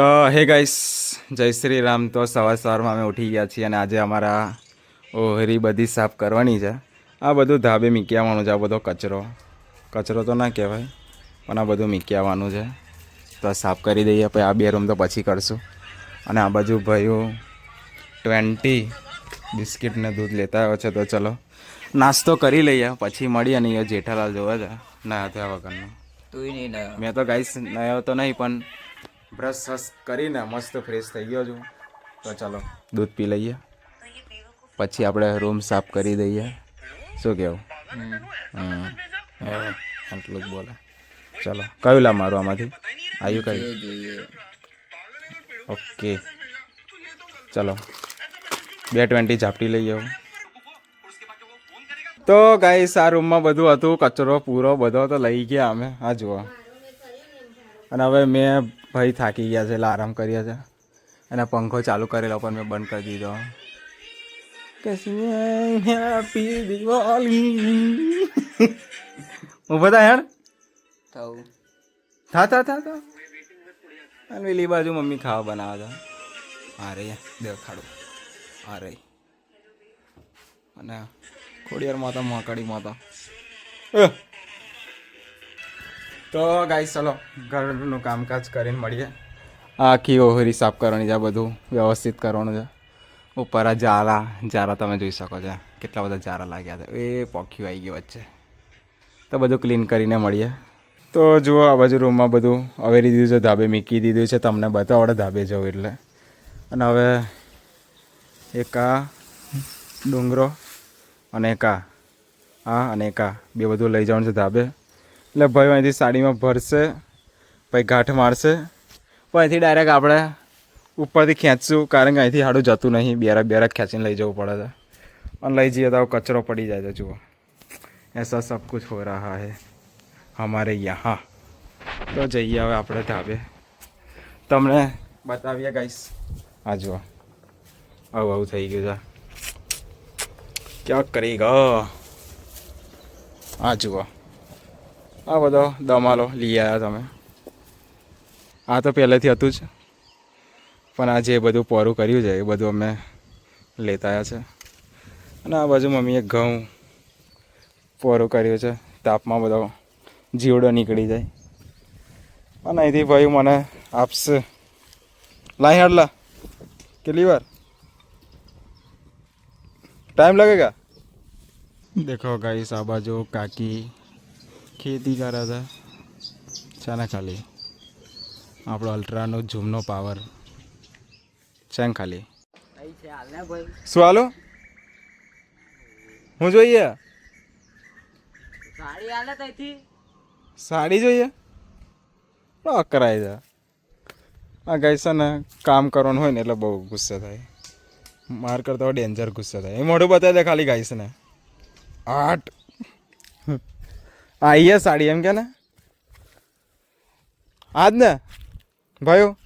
તો હે ગાઈસ જય શ્રી રામ. તો સવાર સવારમાં અમે ઉઠી ગયા છીએ અને આજે અમારા ઓહરી બધી સાફ કરવાની છે. આ બધું ધાબે મીકી છે આ બધો કચરો. કચરો તો ના કહેવાય પણ આ બધું મીકી આવવાનું છે. તો સાફ કરી દઈએ પછી આ બે રૂમ તો પછી કરશું. અને આ બાજુ ભાઈઓ ટ્વેન્ટી બિસ્કિટ ને દૂધ લેતા આવ્યો છે તો ચલો નાસ્તો કરી લઈએ પછી મળીએ અને અહીંયા જેઠાલાલ જોવા છે ના થયા વગરનો. તું નહીં મેં તો ગાઈસ નયો તો નહીં પણ બ્રશ બ્રશ કરીને મસ્ત ફ્રેશ થઈ ગયો છું. તો ચાલો, દૂધ પી લઈએ. પછી આપણે રૂમ સાફ કરી દઈએ. શું કેવું? હમ. હવે આટલું જ બોલે. ચાલો, કયું લા મારું આમાંથી? આવ્યું કયું? ઓકે. ચાલો, બે ટ્વેન્ટી ઝાપટી લઈ આવું. તો ગાઈસ આ રૂમમાં બધું હતું, કચરો પૂરો બધો તો લઈ ગયા અમે. આ જુઓ. અને હવે મેં ભાઈ થાકી ગયા છે એટલે આરામ કર્યા છે. અને પંખો ચાલુ કરેલો પણ મેં બંધ કરી દીધો. ઊભા થા યાર થા થા થા થા. અને પેલી બાજુ મમ્મી ખાવા બનાવે છે. હા રે દેખાડો. હા રે અને ખોડિયાર માતા મોકડી માતા. તો ગાઈસ ચલો, ઘરનું કામકાજ કરીને મળીએ. આખી ઓહરી સાફ કરવાની છે બધું વ્યવસ્થિત કરવાનું છે. ઉપર આ જારા જારા તમે જોઈ શકો છો. કેટલા બધા જારા લાગ્યા છે. એ પોખ્યું આવી ગયું વચ્ચે. તો બધું ક્લીન કરીને મળીએ. તો જુઓ, આ બાજુ રૂમમાં બધું અવેરી દીધું છે, ધાબે મૂકી દીધું છે. તમને બતાવડે ધાબે જવું એટલે. અને હવે એક ડુંગરો અને એક હા અને એક બે બધું લઈ જવાનું છે ધાબે. એટલે ભાઈ અહીંથી સાડીમાં ભરશે, પછી ગાંઠ મારશે. પણ અહીંથી ડાયરેક્ટ આપણે ઉપરથી ખેંચશું, કારણ કે અહીંથી હાડું જતું નહીં, બેરા બેરા ખેંચીને લઈ જવું પડે છે. અને લઈ જઈએ તો કચરો પડી જાય છે જુઓ. એસા સબ કુછ હો રહા હે. હમારે યહાં તો જઈએ હવે આપણે ધાબે. તમને બતાવીએ ગાઈશ હા જુઓ. આવું આવું થઈ ગયું છે. ક્યાં કરી ગયો હા જુઓ. આ બધો દમાલો લઈ આવ્યા તમે. આ તો પહેલેથી હતું જ. પણ આ જે બધું પોરું કર્યું છે, એ બધું અમે લેતા આવ્યા છે. અને આ બાજુ મમ્મીએ ઘઉં પોરું કર્યું છે. તાપમાં બધો જીવડો નીકળી જાય. અને અહીંથી ભાઈ મને આપશે. લાઈ હાડલા. કેટલી વાર? ટાઈમ લાગે લાગેગા દેખો ગાઈસ, આ બાજુ કાકી ખેતી કર્યા છે. છે ને ખાલી. આપણો અલ્ટ્રાનો ઝૂમનો પાવર છે ને ખાલી. શું હાલો? હું જોઈએ? સાડી જોઈએ? અકરાય કરાય છે. આ ગઈ છે ને કામ કરવાનું હોય ને એટલે બહુ ગુસ્સે થાય. માર કરતા ડેન્જર ગુસ્સે થાય. એ મોઢું બતાવી દે ખાલી ગાઈસ ને. આટ આઈએ સાડી એમ કે ને? આજ ને? ભાઈઓ?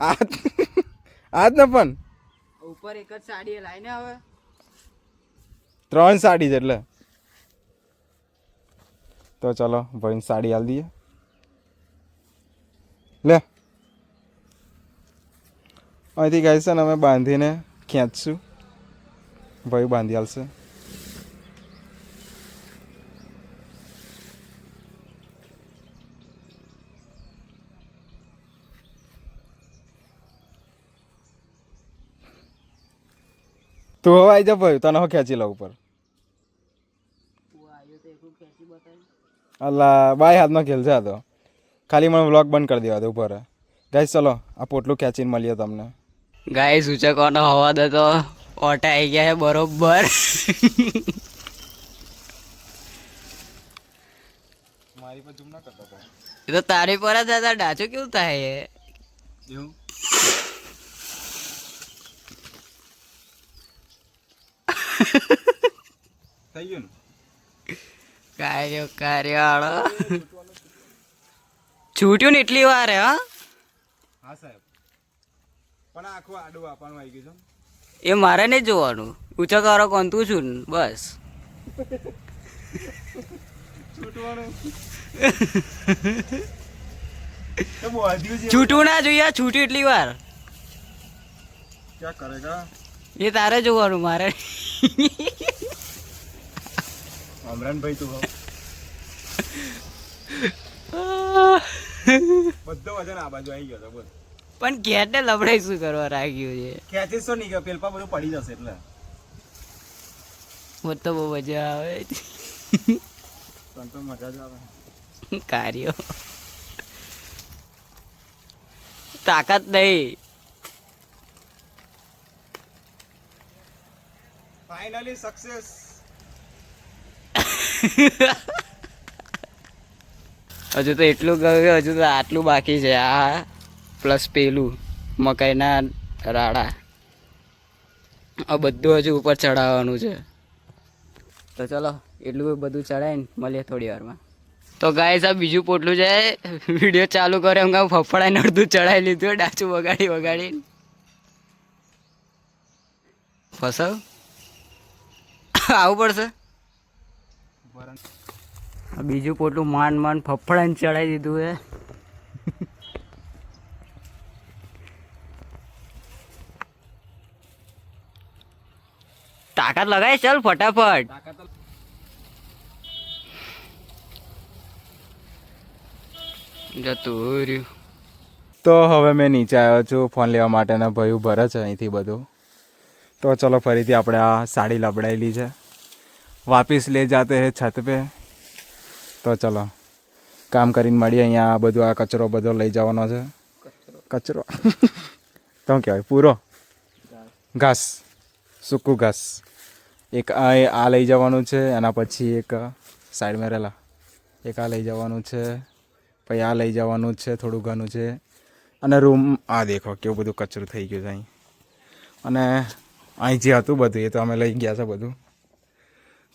આજ? આજ ને પણ? ઉપર એક જ સાડી લાઈને હવે. ત્રણ સાડી છે એટલે. તો ચલો ભાઈને સાડી હાલ દઈએ. લે. અહીંથી ગાય ને અમે બાંધીને ખેંચશું. ભાઈ બાંધી હાલશે તું હવે આવી જા ભાઈ તને હું ખેંચી લઉં ઉપર. અલ્લા બાય હાથમાં ખેલ છે આ તો. ખાલી મને વ્લોગ બંધ કરી દેવા દે ઉપર. ગાઈસ ચલો આ પોટલું ખેંચીને મળીએ તમને. ગાય સૂચકોનો હવા દે તો ઓટા આવી ગયા છે બરોબર. મારી પર ઝૂમ ના કરતો એ તો તારી પર જ હતા ડાચો કેવું થાય એ? એવું? થઈ ગયું ને? કાર્યો કાર્યાળો. છૂટ્યું ને એટલી વાર હે? હા હા સાહેબ. પણ આખું આડું આપવાનું આવી ગયું એ મારે નહીં જોવાનું. ઊંચો કરો કોણ? તું છું બસ. છૂટવાનું. તો બોધ્યું છે. છૂટવું ના જોઈએ છૂટ્યું એટલી વાર. ક્યાં કરેગા એ તારે જોવાનું મારે. અમરાનભાઈ તું બધો વજન આ બાજુ આવી ગયો તો બોલ. પણ ઘેરને લબડાઈ શું કરવા રાખ્યું છે? ખેંચીશ તો નહીં ગયો? પેલપા બધું પડી જશે એટલે. મને તો બહુ મજા આવે. પણ તો મજા જ આવે. કાર્યો. તાકાત નહીં. ફાઇનલી સક્સેસ હજુ તો એટલું ગયું હજુ તો આટલું બાકી છે. આ પ્લસ પેલું, મકાઈના રાડા. આ બધું હજુ ઉપર ચડાવવાનું છે. તો ચલો, એટલું બધું ચડાવીને મળીએ થોડી વારમાં. તો ગાય આ બીજું પોટલું છે, વીડિયો ચાલુ કરે એમ કામ ફફડાઈને અડધું ચડાવી લીધું, ડાચું વગાડી વગાડી ફસાવ? આવું પડશે? આ બીજું પોટલું માંડ માંડ ફફડાઈને ચડાવી દીધું એ તાકાત લગાય ચાલ ફટાફટ. જતું રહ્યું તો હવે મેં નીચે આવ્યો છું. ફોન લેવા માટેના ભાઈ ભરે છે અહીંથી બધું. તો ચલો ફરીથી આપણે આ સાડી લબડાયેલી છે. વાપિસ લઈ જાતે હે છત પે. તો ચલો, કામ કરીને મળીએ અહીંયા આ બધું, આ કચરો બધો લઈ જવાનો છે. કચરો. તો કહેવાય, પૂરો. ઘાસ, સૂકું ઘાસ. એક આ આ લઈ જવાનું છે, એના પછી એક સાઈડમાં રહેલા એક આ લઈ જવાનું છે, પછી આ લઈ જવાનું છે, થોડું ઘણું છે. અને રૂમ, આ દેખો કેવું બધું કચરું થઈ ગયું છે અહીં. અને અહીં જે હતું બધું, એ તો અમે લઈ ગયા છે બધું.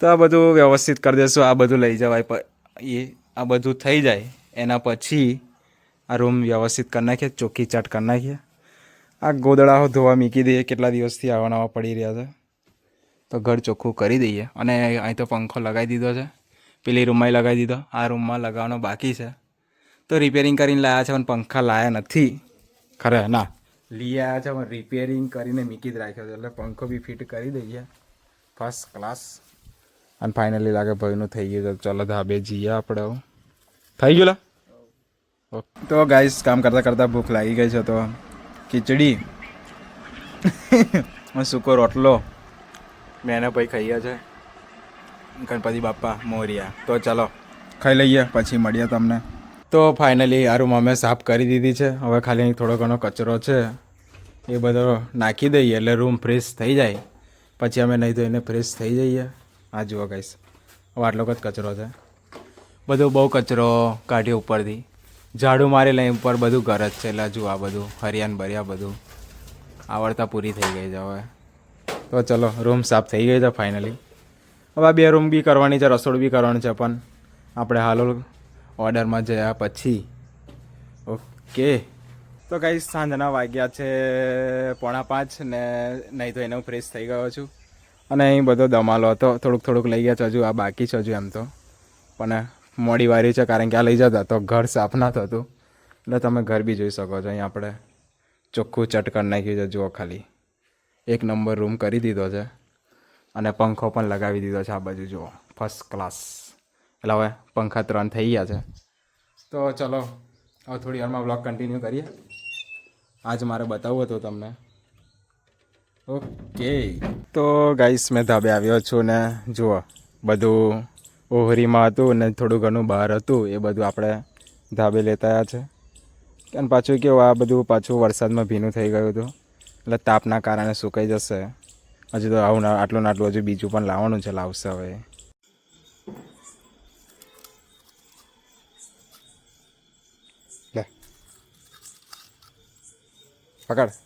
તો આ બધું વ્યવસ્થિત કરી દેશું, આ બધું લઈ જવાય એ, આ બધું થઈ જાય. એના પછી આ રૂમ વ્યવસ્થિત કરી નાખીએ, ચોખ્ખી ચાટ કરી નાખીએ. આ ગોદડાઓ ધોવા મૂકી દઈએ, કેટલા દિવસથી આવા નવા પડી રહ્યા છે. તો ઘર ચોખ્ખું કરી દઈએ. અને અહીં તો પંખો લગાવી દીધો છે. પેલી રૂમમાં લગાવી દીધો. આ રૂમમાં લગાવવાનો બાકી છે. તો રિપેરિંગ કરીને લાવ્યા છે, પણ પંખા લાવ્યા નથી. ખરે? ના. લઈ આવ્યા છે, પણ રિપેરિંગ કરીને મૂકી જ રાખ્યો છે. એટલે પંખો બી ફિટ કરી દઈએ. ફર્સ્ટ ક્લાસ અને ફાઇનલી લાગે ભાઈનું થઈ ગયું તો ચલો ધાબે જઈએ આપણે થઈ ગયું ઓકે. તો ગાઈસ કામ કરતાં કરતાં ભૂખ લાગી ગઈ છે તો ખીચડી સૂકો રોટલો મેં એને ભાઈ ખાઈએ છે. ગણપતિ બાપ્પા, મોરિયા. તો ચલો ખાઈ લઈએ, પછી મળીએ તમને. તો ફાઇનલી આ રૂમ અમે સાફ કરી દીધી છે. હવે ખાલી થોડો ઘણો કચરો છે. એ બધો નાખી દઈએ એટલે રૂમ ફ્રેશ થઈ જાય. પછી અમે નહીં ધોઈને ફ્રેશ થઈ જઈએ. આ જુઓ ગાઈસ હવે આટલો જ કચરો છે. બધો બહુ કચરો કાઢ્યો ઉપરથી. ઝાડુ મારી લઈ ઉપર બધું ઘર જ છે. એટલે જુઓ આ બધું, હરિયાન ભર્યા બધું. આવડતા પૂરી થઈ ગઈ છે હવે. તો ચલો રૂમ સાફ થઈ ગઈ છે ફાઇનલી હવે બે રૂમ બી કરવાની છે, રસોડ બી કરવાની છે પણ આપણે હાલ ઓર્ડરમાં જયા પછી. ઓકે. તો કઈ સાંજના વાગ્યા છે પોણા પાંચ ને નહીં તો એને હું ફ્રેશ થઈ ગયો છું. અને અહીં બધો દમાલો હતો. થોડુંક થોડુંક લઈ ગયા છે હજુ, આ બાકી છે હજુ એમ તો. પણ મોડી વારી છે કારણ કે આ લઈ જતા તો ઘર સાફ ના થતું. એટલે તમે ઘર બી જોઈ શકો છો. અહીં આપણે ચોખ્ખું ચટકણ નાખ્યું છે, જુઓ ખાલી. એક નંબર રૂમ કરી દીધો છે. અને પંખો પણ લગાવી દીધો છે આ બાજુ, જુઓ. ફર્સ્ટ ક્લાસ એટલે હવે પંખા ત્રણ થઈ ગયા છે. તો ચલો, હવે થોડી વારમાં બ્લોગ કન્ટિન્યુ કરીએ. આજ મારે બતાવવું હતું તમને. ઓકે. તો ગાઈસ, મેં ધાબે આવ્યો છું ને, જુઓ, બધું ઓહરીમાં હતું ને થોડું ઘણું બહાર હતું, એ બધું આપણે ધાબે લેતા આવ્યા છે. અને પાછું કેવું, આ બધું પાછું વરસાદમાં ભીનું થઈ ગયું હતું. એટલે તાપના કારણે સુકાઈ જશે. હજુ તો આવું આટલું ને આટલું હજુ બીજું પણ લાવવાનું છે, લાવશે હવે. પકડ.